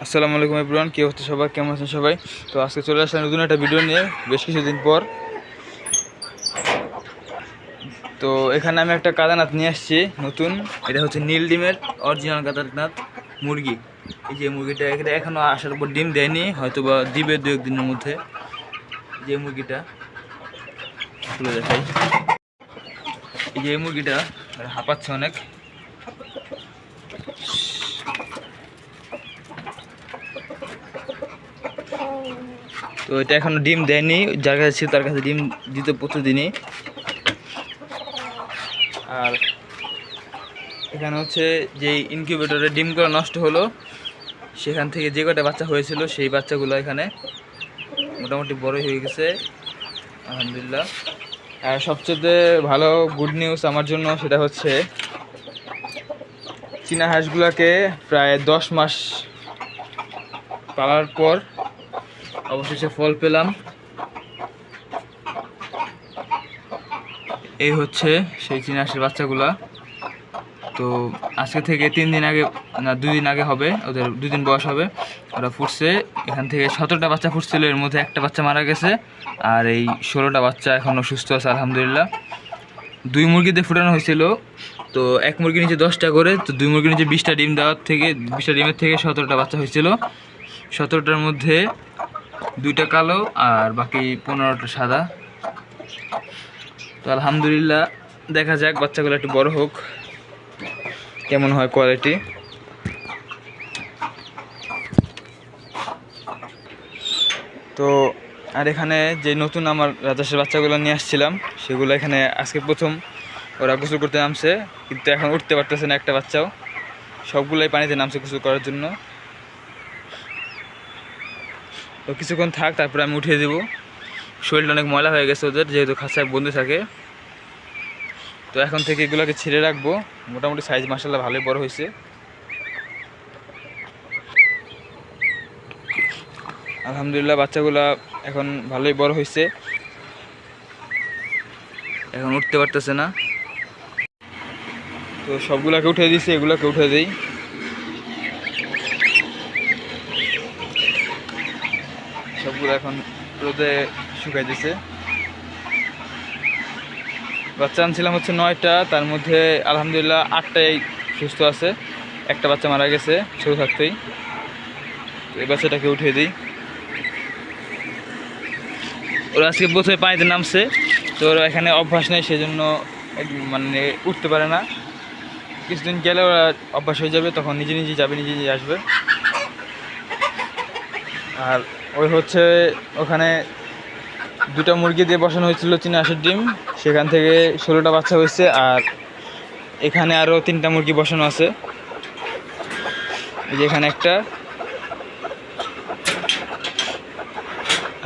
আসসালামু আলাইকুম এভরিওয়ান, কি হচ্ছে সবাই কেমন আছেন সবাই? তো আজকে চলে আসলাম নতুন একটা ভিডিও নিয়ে, বেশ কিছুদিন পর। তো এখানে আমি একটা কাদানাথ নিয়ে আসছি, নতুন। এটা হচ্ছে নীল ডিমের অরিজিনাল কাদানাথ মুরগি। এই যে মুরগিটা এখানে এখনও আসার পর ডিম দেয়নি হয়তো বা দিবে দু একদিনের মধ্যে। যে মুরগিটা, খুলে দেখাই। এই যে মুরগিটা, হাঁপাচ্ছে অনেক। তো এটা এখনও ডিম দেয়নি, যার কাছে ছিল তার কাছে ডিম দিত প্রতিদিনই আর এখানে হচ্ছে যে ইনকিউবেটরে ডিমগুলো নষ্ট হলো, সেখান থেকে যে কটা বাচ্চা হয়েছিল, সেই বাচ্চাগুলো এখানে মোটামুটি বড় হয়ে গেছে। আলহামদুলিল্লাহ। আর সবচেয়ে ভালো গুড নিউজ আমার জন্য সেটা হচ্ছে, চীনা হাঁসগুলোকে প্রায় দশ মাস পালার পর অবশেষে ফল পেলাম। এই হচ্ছে সেই চিনাসের বাচ্চাগুলা। তো আজকে থেকে তিন দিন আগে, না দিন আগে হবে, ওদের দিন বয়স হবে। ওরা ফুটছে, এখান থেকে সতেরোটা বাচ্চা ফুটছিল, এর মধ্যে একটা বাচ্চা মারা গেছে। আর এই ষোলোটা বাচ্চা এখনও সুস্থ আছে, আলহামদুলিল্লাহ। দুই মুরগিতে ফুটানো হয়েছিল, তো এক মুরগির নিচে দশটা করে, তো দুই মুরগির নিচে বিশটা ডিম দেওয়ার থেকে, বিশটা ডিমের থেকে সতেরোটা বাচ্চা হয়েছিল। সতেরোটার মধ্যে দুইটা কালো আর বাকি পনেরোটা সাদা। তো আলহামদুলিল্লাহ, দেখা যাক বাচ্চাগুলো একটু বড় হোক, কেমন হয় কোয়ালিটি তো, আর এখানে যে নতুন আমার রাজাসের বাচ্চাগুলো নিয়ে আসছিলাম, সেগুলো এখানে আজকে প্রথম ওরা গোসল করতে নামছে, কিন্তু এখন উঠতে পারতেছে না একটা বাচ্চাও। সবগুলোই পানিতে নামছে গোসল করার জন্য। তো কিছুক্ষণ থাক, তারপরে আমি উঠিয়ে দেবো। শরীরটা অনেক ময়লা হয়ে গেছে ওদের, যেহেতু খাঁচায় বন্ধু থাকে। তো এখন থেকে এগুলোকে ছেড়ে রাখব। মোটামুটি সাইজ মাসাল্লাহ ভালোই বড় হয়েছে। আলহামদুলিল্লাহ বাচ্চাগুলা এখন ভালোই বড় হয়েছে। এখন উঠতে পারতেছে না। তো সবগুলাকে উঠে দিয়েছি, এগুলোকে উঠে দিই। সবগুলো এখন রোদে শুকাই দিছে বাচ্চা আনছিলাম হচ্ছে নয়টা, তার মধ্যে আলহামদুলিল্লাহ আটটাই সুস্থ আছে। একটা বাচ্চা মারা গেছে ছোটো থাকতেই। এই বাচ্চাটাকে উঠিয়ে দিই। ওরা আজকে প্রথমে পানিতে নামছে, তো ওরা এখানে অভ্যাস নেই, সেজন্য মানে উঠতে পারে না। কিছুদিন গেলে ওরা অভ্যাস হয়ে যাবে, তখন নিজে নিজে যাবে, নিজে নিজে আসবে। আর ওই হচ্ছে ওখানে দুটা মুরগি দিয়ে বসানো হয়েছিল চীনা হাঁসের ডিম। সেখান থেকে ষোলোটা বাচ্চা হয়েছে আর এখানে আরও তিনটা মুরগি বসানো আছে। এই যে এখানে একটা।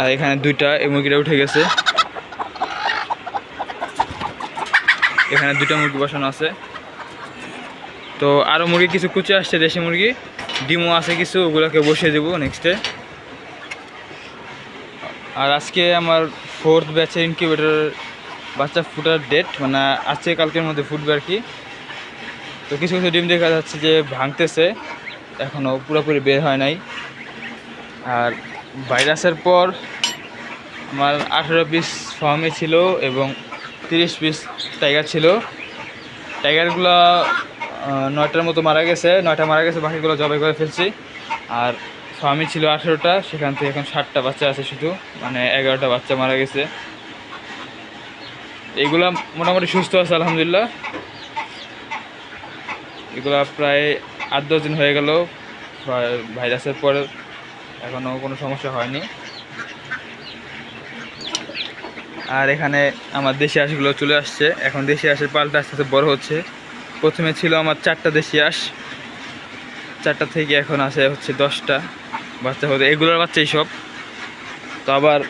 আর এখানে দুইটা, এই মুরগিটা উঠে গেছে। এখানে দুইটা মুরগি বসানো আছে। তো আরও মুরগি, কিছু কুচে আসছে, দেশি মুরগি। ডিমও আছে কিছু, ওগুলোকে বসিয়ে দেবো নেক্সটে আর আজকে আমার ফোর্থ ব্যাচের ইনকিউবেটর বাচ্চা ফুটার ডেট মানে আজকে কালকের মধ্যে ফুটবে আর কি। তো কিছু কিছু ডিম দেখা যাচ্ছে যে ভাঙতেছে এখনও পুরোপুরি বের হয় নাই। আর ভাইরাসের পর আমার আঠেরো পিস ফার্মে ছিল এবং তিরিশ পিস টাইগার ছিল। টাইগারগুলো নয়টার মতো মারা গেছে, নয়টা মারা গেছে, বাকিগুলো জবাই করে ফেলছি। আর ফার্মে ছিল আঠেরোটা, সেখান থেকে এখন ষাটটা বাচ্চা আছে শুধু মানে এগারোটা বাচ্চা মারা গেছে। এইগুলা মোটামুটি সুস্থ আছে, আলহামদুলিল্লাহ। এগুলা প্রায় আট দশ দিন হয়ে গেল ভাইরাসের পর এখনও কোনো সমস্যা হয়নি। আর এখানে আমার দেশি হাঁসগুলো চলে আসছে। এখন দেশি হাঁসের পাল্টা আস্তে আস্তে বড় হচ্ছে। প্রথমে ছিল আমার চারটা দেশি হাঁস। চারটা থেকে এখন আছে হচ্ছে দশটা। বাচ্চা হতে এগুলোর বাচ্চাই সব। তো আবার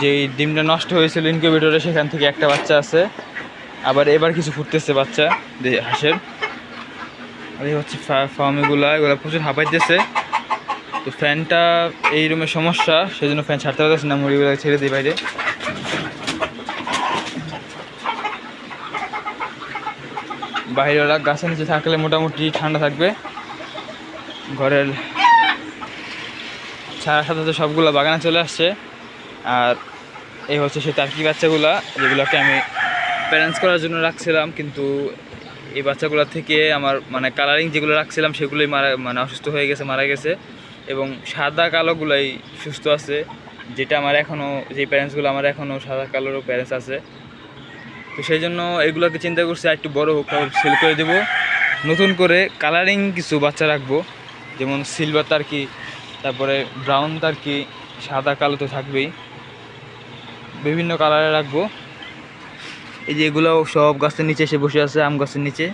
যেই ডিমটা নষ্ট হয়েছিল ইনকিউবেটরে সেখান থেকে একটা বাচ্চা আছে। আবার এবার কিছু ফুটতেছে বাচ্চা হাঁসের। আর এই হচ্ছে ফার্মিগুলা এগুলো প্রচুর হাঁপাইতেছে। তো ফ্যানটা এই রুমের সমস্যা সেই জন্য ফ্যান ছাড়তে পারতেছে না মুড়িগুলো ছেড়ে দিই বাইরে। বাইরে ওরা গাছের নিচে থাকলে মোটামুটি ঠান্ডা থাকবে। ঘরের ছাড়ার সাথে সাথে সবগুলো বাগানে চলে আসছে। আর এই হচ্ছে সেই টার্কি বাচ্চাগুলা, যেগুলোকে আমি প্যারেন্টস করার জন্য রাখছিলাম, কিন্তু এই বাচ্চাগুলো থেকে আমার মানে কালারিং যেগুলো রাখছিলাম, সেগুলোই মারা মানে অসুস্থ হয়ে গেছে, মারা গেছে। এবং সাদা কালোগুলাই সুস্থ আছে, যেটা আমার এখনও যে প্যারেন্টসগুলো আমার এখনও সাদা কালোরও প্যারেন্টস আছে। তো সেই জন্য এগুলোকে চিন্তা করছি, আর একটু বড় হোক সেল করে দেবো। নতুন করে কালারিং কিছু বাচ্চা রাখব। যেমন সিলভার তার্কি তারপরে ব্রাউন তার্কি সাদা কালো তো থাকবেই। বিভিন্ন কালারে রাখব। এই যে এগুলোও সব গাছের নিচে এসে বসে আছে, আম গাছের নিচে।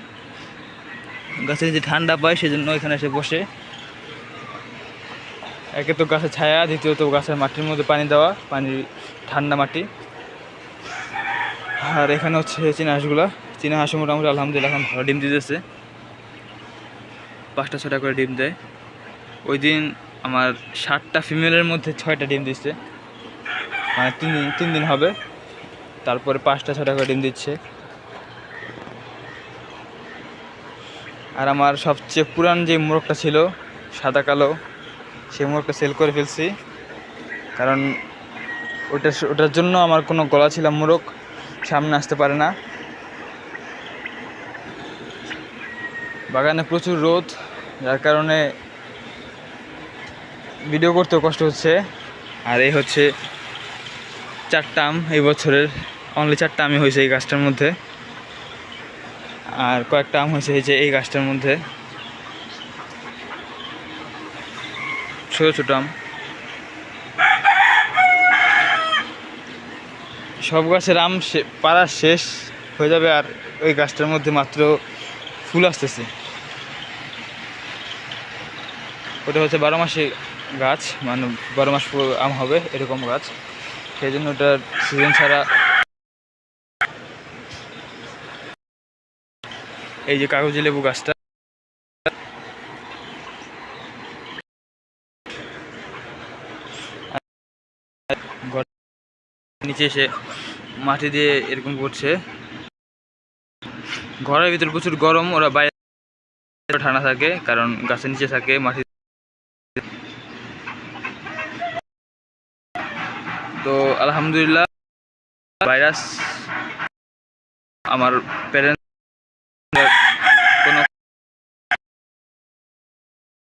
গাছের নিচে ঠান্ডা পায়, সেজন্য এখানে এসে বসে। একে তো গাছের ছায়া, দ্বিতীয়ত গাছের মাটির মধ্যে পানি দেওয়া পানি ঠান্ডা মাটি। আর এখানে হচ্ছে চীনা হাঁসগুলো। চীনা হাঁস মোটামুটি আলহামদুলিল্লাহ এখন ভালো ডিম দিতেছে। পাঁচটা ছটা করে ডিম দেয়। ওই দিন আমার ষাটটা ফিমেলের মধ্যে ছয়টা ডিম দিচ্ছে। মানে তিন দিন তিন দিন হবে। তারপরে পাঁচটা ছটা করে ডিম দিচ্ছে। আর আমার সবচেয়ে পুরান যে মোরগটা ছিল, সাদা কালো, সেই মোরগটা সেল করে ফেলছি। কারণ ওটা ওটার জন্য আমার কোনো গলা ছিল মোরগ, সামনে আসতে পারে না। বাগানে প্রচুর রোদ, যার কারণে ভিডিও করতেও কষ্ট হচ্ছে। আর এই হচ্ছে চারটা আম এই বছরের। অনলি চারটা আমি হয়েছে এই গাছটার মধ্যে। আর কয়েকটা আম হয়েছে এই যে এই গাছটার মধ্যে। ছোটো ছোটো আম। সব গাছের আম পাড়া শেষ হয়ে যাবে আর ওই গাছটার মধ্যে মাত্র ফুল আসতেছে। ওটা হচ্ছে বারো মাসে গাছ মানে বারো মাস আম হবে, এরকম গাছ। সেই জন্য ওটার সিজন ছাড়া এই যে কাগজি লেবু গাছটা। ঘর নিচে এসে মাটি দিয়ে এরকম করছে। ঘরের ভিতর প্রচুর গরম, ওরা বাইরে ঠান্ডা থাকে, কারণ গাছের নিচে থাকে, মাটি তো আলহামদুলিল্লাহ ভাইরাস আমার প্যারেন্টস